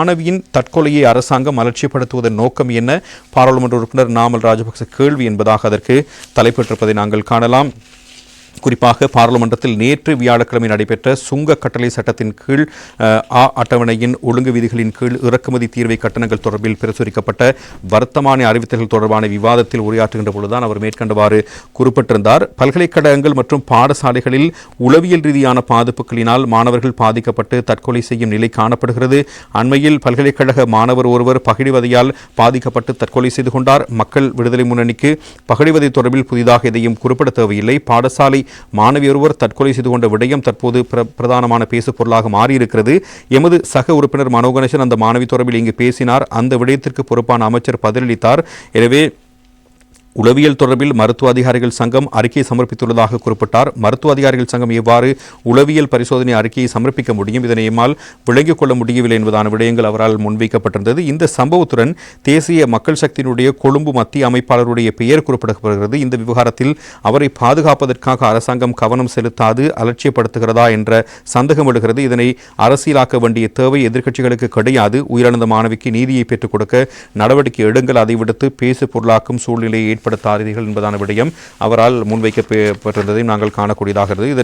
மாணவியின் தற்கொலையை அரசாங்கம் அலட்சியப்படுத்துவதன் நோக்கம் என்ன? பாராளுமன்ற உறுப்பினர் நாமல் ராஜபக்ச கேள்வி என்பதாக அதற்கு தலைப்பெற்றிருப்பதை நாங்கள் காணலாம். குறிப்பாக பாராளுமன்றத்தில் நேற்று வியாழக்கிழமை நடைபெற்ற சுங்க கட்டளை சட்டத்தின் கீழ் அ ஆ அட்டவணையின் ஒழுங்கு விதிகளின் கீழ் இறக்குமதி தீர்வை கட்டணங்கள் தொடர்பில் பிரசுரிக்கப்பட்ட வர்த்தமான அறிவித்தல்கள் தொடர்பான விவாதத்தில் உரையாற்றுகின்ற பொழுதுதான் அவர் மேற்கண்டவாறு குறிப்பிட்டிருந்தார். பல்கலைக்கழகங்கள் மற்றும் பாடசாலைகளில் உளவியல் ரீதியான பாதிப்புகளினால் மாணவர்கள் பாதிக்கப்பட்டு தற்கொலை செய்யும் நிலை காணப்படுகிறது. அண்மையில் பல்கலைக்கழக மாணவர் ஒருவர் பகிடிவதையால் பாதிக்கப்பட்டு தற்கொலை செய்து கொண்டார். மக்கள் விடுதலை முன்னணிக்கு பகிடிவதை தொடர்பில் புதிதாக எதையும் குறிப்பிட தேவையில்லை. பாடசாலை மாணவி ஒருவர் தற்கொலை செய்து கொண்ட விடயம் தற்போது பிர பிரதானமான பேசு பொருளாக மாறியிருக்கிறது. எமது சக உறுப்பினர் மனோகணேசன் அந்த மாணவி தொடர்பில் இங்கு பேசினார். அந்த விடயத்திற்கு பொறுப்பான அமைச்சர் பதிலளித்தார். எனவே உளவியல் தொடர்பில் மருத்துவ அதிகாரிகள் சங்கம் அறிக்கை சமர்ப்பித்துள்ளதாக குறிப்பிட்டார். மருத்துவ அதிகாரிகள் சங்கம் எவ்வாறு உளவியல் பரிசோதனை அறிக்கையை சமர்ப்பிக்க முடியும்? இதனை எம்மால் விளங்கிக் கொள்ள முடியவில்லை என்பதான விடயங்கள் அவரால் முன்வைக்கப்பட்டிருந்தது. இந்த சம்பவத்துடன் தேசிய மக்கள் சக்தியினுடைய கொழும்பு மத்திய அமைப்பாளருடைய பெயர் குறிப்பிடப்படுகிறது. இந்த விவகாரத்தில் அவரை பாதுகாப்பதற்காக அரசாங்கம் கவனம் செலுத்தாது அலட்சியப்படுத்துகிறதா என்ற சந்தேகம் எழுகிறது. இதனை அரசியலாக்க வேண்டிய தேவை எதிர்க்கட்சிகளுக்கு கிடையாது. உயிரிழந்த மாணவிக்கு நீதியை பெற்றுக் கொடுக்க நடவடிக்கை எடுங்கள். அதை விடுத்து பேசு பொருளாக்கும் சூழ்நிலையை ஏற்படுத்தாதீர்கள் என்பதான விடயம் அவரால் முன்வைக்கப்பட்டிருந்ததையும் நாங்கள் காணக்கூடியதாக இருந்தது.